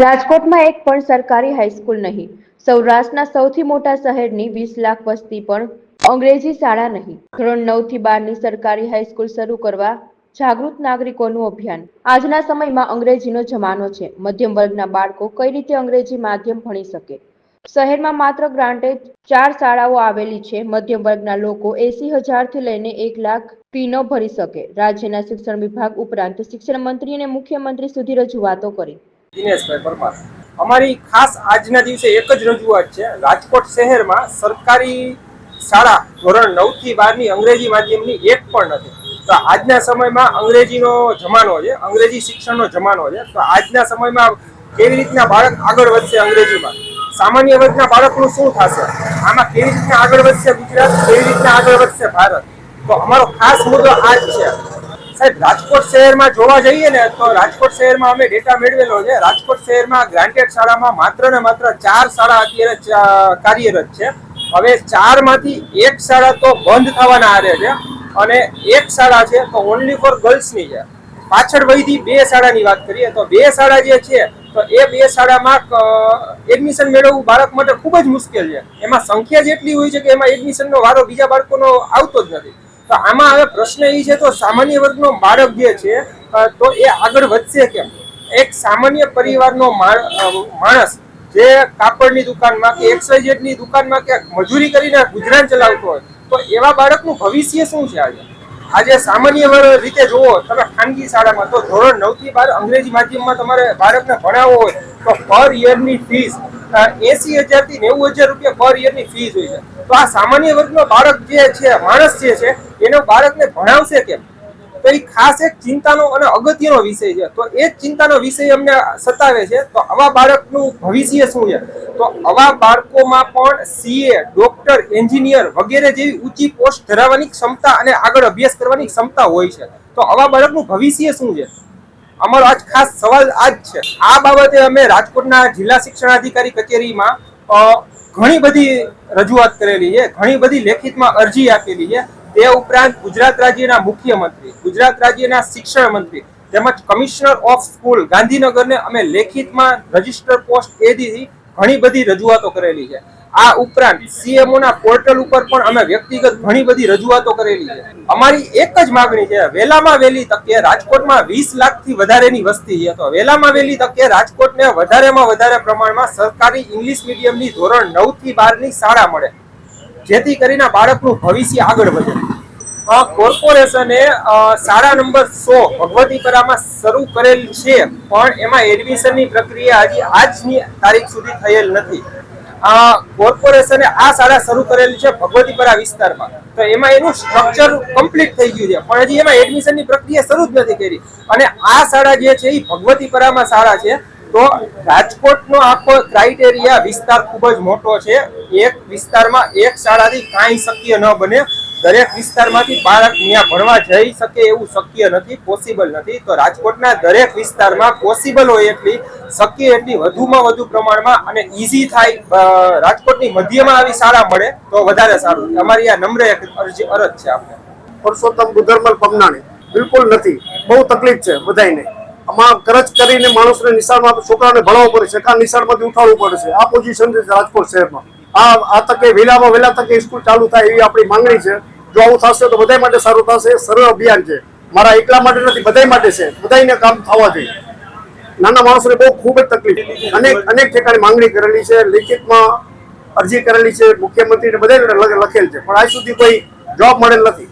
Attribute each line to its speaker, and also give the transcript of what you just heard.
Speaker 1: રાજકોટમાં એક પણ સરકારી હાઈસ્કૂલ નહીં. સૌરાષ્ટ્રના સૌથી મોટા શહેરની વીસ લાખ વસ્તી પણ અંગ્રેજી શાળા નહીં. ધોરણ નવથી બારની સરકારી હાઈસ્કૂલ શરૂ કરવા જાગૃત નાગરિકોનું અભિયાન. આજના સમયમાં અંગ્રેજીનો જમાનો છે. મધ્યમ વર્ગના બાળકો કઈ રીતે અંગ્રેજી માધ્યમ ભણી શકે? શહેરમાં માત્ર ગ્રાન્ટે ચાર શાળાઓ આવેલી છે. મધ્યમ વર્ગના લોકો એસી હજારથી લઈને એક લાખ ફી ન ભરી શકે. રાજ્યના શિક્ષણ વિભાગ ઉપરાંત શિક્ષણ મંત્રી અને મુખ્યમંત્રી સુધી રજૂઆતો કરી.
Speaker 2: દિનેશભાઈ પરમાર. અમારી ખાસ આજના દિવસે એક જ રજૂઆત છે. રાજકોટ શહેરમાં સરકારી શાળા ધોરણ નવથી બારની અંગ્રેજી માધ્યમની એક પણ નથી. તો આજના સમયમાં અંગ્રેજીનો જમાનો છે, અંગ્રેજી શિક્ષણનો જમાનો છે. તો આજના સમયમાં કેવી રીતના બાળક આગળ વધશે અંગ્રેજીમાં? સામાન્ય વર્ગના બાળકનું શું થશે? આમાં કેવી રીતના આગળ વધશે ગુજરાત? કેવી રીતના આગળ વધશે ભારત? તો અમારો ખાસ મુદ્દો આ જ છે. સાહેબ, રાજકોટ શહેરમાં જોવા જઈએ ને તો રાજકોટ શહેરમાં અમે ડેટા મેળવેલો છે. રાજકોટ શહેરમાં ગ્રાન્ટેડ શાળામાં માત્ર ને માત્ર ચાર શાળા અત્યારે કાર્યરત છે. હવે ચારમાંથી એક શાળા તો બંધ થવાના આરે છે અને એક શાળા છે તો ઓનલી ફોર ગર્લ્સની છે. પાછળ વહીથી બે શાળાની વાત કરીએ તો બે શાળા જે છે તો એ બે શાળામાં એડમિશન મેળવવું બાળક માટે ખૂબ જ મુશ્કેલ છે. એમાં સંખ્યા જેટલી હોય છે કે એમાં એડમિશનનો વારો બીજા બાળકોનો આવતો જ નથી. તો આમાં હવે પ્રશ્ન એ છે, તો સામાન્ય વર્ગનો બાળક જે છે તો એ આગળ વધશે કેમ? એક સામાન્ય પરિવારનો માણસ જે કાપડની દુકાનમાં કે એક્સવાઇઝેડની દુકાનમાં કે મજૂરી કરીને ગુજરાન ચલાવતો હોય, તો એવા બાળકનું ભવિષ્ય શું છે આજે? આજે સામાન્ય રીતે જુઓ, તમે ખાનગી શાળામાં, તો ધોરણ નવથી બાર અંગ્રેજી માધ્યમમાં તમારે બાળકને ભણાવવો હોય, તો પર યરની ફીસ એસી હજારથી નેવું હજાર રૂપિયા પર યરની ફીસ હોય છે. તો આ સામાન્ય વર્ગનો બાળક જે છે, માણસ જે છે, એનો બાળકને ભણાવશે કેમ? તો એ ખાસ એક ચિંતાનો અને અગત્યનો વિષય છે. તો એ ચિંતાનો વિષય અમને સતાવે છે. તો આવા બાળકનું ભવિષ્ય શું છે? તો આવા બાળકોમાં પણ સીએ ડોક્ટર એન્જિનિયર વગેરે જેવી ઊંચી પોસ્ટ ધરાવવાની ક્ષમતા અને આગળ અભ્યાસ કરવાની ક્ષમતા હોય છે. તો આવા બાળકનું ભવિષ્ય શું છે? અમારો આજ ખાસ સવાલ આ જ છે. આ બાબતે અમે રાજકોટના જિલ્લા શિક્ષણાધિકારી કચેરીમાં ઘણી બધી રજૂઆત કરેલી છે, ઘણી બધી લેખિતમાં અરજી આપેલી છે. તે ઉપરાંત ગુજરાત રાજ્યના મુખ્યમંત્રી, ગુજરાત રાજ્યના શિક્ષણ મંત્રી તેમજ કમિશનર ઓફ સ્કૂલ ગાંધીનગરને અમે લેખિતમાં રજિસ્ટર પોસ્ટ એ દીધી ઘણી બધી રજૂઆતો કરેલી છે. આ ઉપરાંત સીએમઓ ના પોર્ટલ ઉપર પણ અમે વ્યક્તિગત ઘણી બધી રજૂઆતો કરેલી છે. અમારી એક જ માગણી છે વહેલામાં વહેલી તકે રાજકોટમાં વીસ લાખથી વધારેની વસ્તી છે. તો વહેલામાં વહેલી તકે રાજકોટને વધારેમાં વધારે પ્રમાણમાં સરકારી ઇંગ્લિશ મીડિયમની ધોરણ નવથી બારની શાળા મળે. જેથી કરીને બાળકનું ભવિષ્ય આગળ વધે. કોર્પોરેશને શાળા નંબર સો ભગવતીપરામાં શરૂ કરેલ છે, પણ એમાં એડમિશનની પ્રક્રિયા હજી આજની તારીખ સુધી થયેલ નથી. કોર્પોરેશને આ શાળા શરૂ કરેલી છે ભગવતીપરા વિસ્તારમાં. તો એમાં એનું સ્ટ્રક્ચર કમ્પ્લીટ થઈ ગયું છે. પણ હજી એમાં એડમિશનની પ્રક્રિયા શરૂ જ નથી કરી. અને આ શાળા જે છે એ ભગવતીપરામાં શાળા છે. તો રાજકોટનો આખો ક્રાઇટેરિયા વિસ્તાર ખૂબ જ મોટો છે. એક વિસ્તારમાં એક શાળાથી કાંઈ શક્ય ન બને. દરેક વિસ્તારમાંથી બાળક ત્યાં ભણવા જઈ શકે એવું શક્ય નથી પોસિબલ નથી. તો રાજકોટના દરેક વિસ્તારમાં પોસિબલ હોય એટલી, શક્ય એટલી વધુમાં વધુ પ્રમાણમાં અને ઈઝી થાય રાજકોટની મધ્યમાં આવી શાળા મળે તો વધારે સારું. અમારી આ નમ્ર એક અરજી અરજ છે આપણે
Speaker 3: પુરુષોત્તમ ગુધર્મલ પમનાણી. બિલકુલ નથી. બહુ તકલીફ છે બધાયને. આમાં કરજ કરીને માણસને નિશાળમાં છોકરાને ભણાવવું પડે છે. કાં નિશાળમાંથી ઉઠાવવું પડે છે. આ પોઝિશન છે રાજકોટ શહેરમાં. આ આ તકે વહેલામાં વહેલા તકે સ્કૂલ ચાલુ થાય એવી આપણી માંગણી છે. જો આવું થશે તો બધા માટે સારું થશે. સરળ અભિયાન છે. મારા એકલા માટે નથી બધા માટે છે. બધાને કામ થવા જોઈએ. નાના માણસોને બહુ ખૂબ જ તકલીફ. અનેક અનેક ઠેકાણે માંગણી કરેલી છે. લેખિતમાં અરજી કરેલી છે. મુખ્યમંત્રીને બધાને લખેલ છે. પણ આજ સુધી કોઈ જોબ મળેલ નથી.